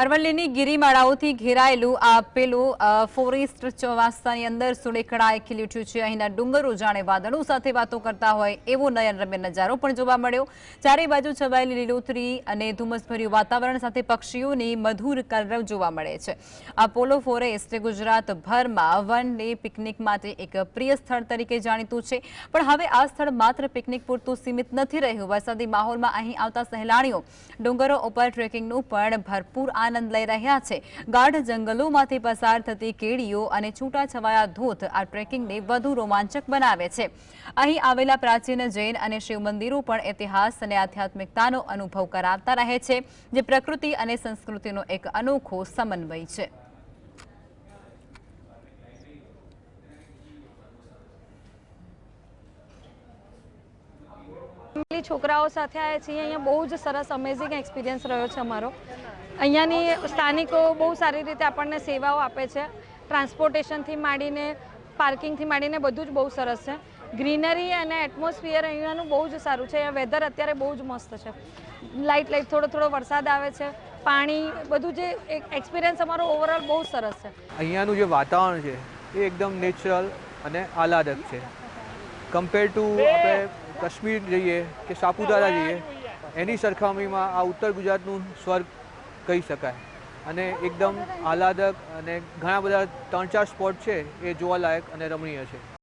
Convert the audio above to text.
અરવલ્લીની ગિરિમાળાઓથી ઘેરાયેલું આ પેલું ફોરેસ્ટ ચોમાસાની અંદર સુડેખડાએ ખીલી ઉઠ્યું છે. અહીંના ડુંગરો જાણે વાદળો સાથે વાતો કરતા હોય એવો નયનરમ્ય નજારો પણ જોવા મળ્યો. ચારે બાજુ છવાયેલી લીલોતરી અને ધુમ્મસભર્યું વાતાવરણ સાથે પક્ષીઓની મધુર કલરવ જોવા મળે છે. આ પોલો ફોરેસ્ટ ગુજરાતભરમાં વન ડે પિકનિક માટે એક પ્રિય સ્થળ તરીકે જાણીતું છે. પણ હવે આ સ્થળ માત્ર પિકનિક પૂરતું સીમિત નથી રહ્યું. વરસાદી માહોલમાં અહીં આવતા સહેલાણીઓ ડુંગરો ઉપર ટ્રેકિંગનું પણ ભરપૂર આનંદ લઈ રહ્યા છે. ગાઢ જંગલોમાંથી પસાર થતી કેડીઓ અને છૂટાછવાયા ધોધ આ ટ્રેકિંગને વધુ રોમાંચક બનાવે છે. અહીં આવેલા પ્રાચીન જૈન અને શિવ મંદિરો પણ ઇતિહાસ અને આધ્યાત્મિકતાનો અનુભવ કરાવતા રહે છે, જે પ્રકૃતિ અને સંસ્કૃતિનો એક અનોખો સમન્વય છે. ફેમિલી છોકરાઓ સાથે આવ્યા છીએ. અહીંયા બહુ જ સરસ અમેઝિંગ એક્સપિરિયન્સ રહ્યો છે અમારો. અહીંયાની સ્થાનિકો બહુ સારી રીતે આપણને સેવાઓ આપે છે. ટ્રાન્સપોર્ટેશનથી માંડીને પાર્કિંગથી માંડીને બધું જ બહુ સરસ છે. ગ્રીનરી અને એટમોસ્ફિયર અહીંયાનું બહુ જ સારું છે. અહીંયા વેધર અત્યારે બહુ જ મસ્ત છે. લાઇટ લાઇટ થોડો થોડો વરસાદ આવે છે. પાણી, બધું જે એક્સપિરિયન્સ અમારો ઓવરઓલ બહુ સરસ છે. અહીંયાનું જે વાતાવરણ છે, એ એકદમ નેચરલ અને આહલાદક છે. કમ્પેર ટુ આપણે કાશ્મીર જઈએ કે સાપુતારા જઈએ એની સરખામણીમાં આ ઉત્તર ગુજરાતનું સ્વર્ગ કહી શકાય. અને એકદમ આહલાદક અને ઘણા બધા ત્રણ ચાર સ્પોટ છે એ જોવાલાયક અને રમણીય છે.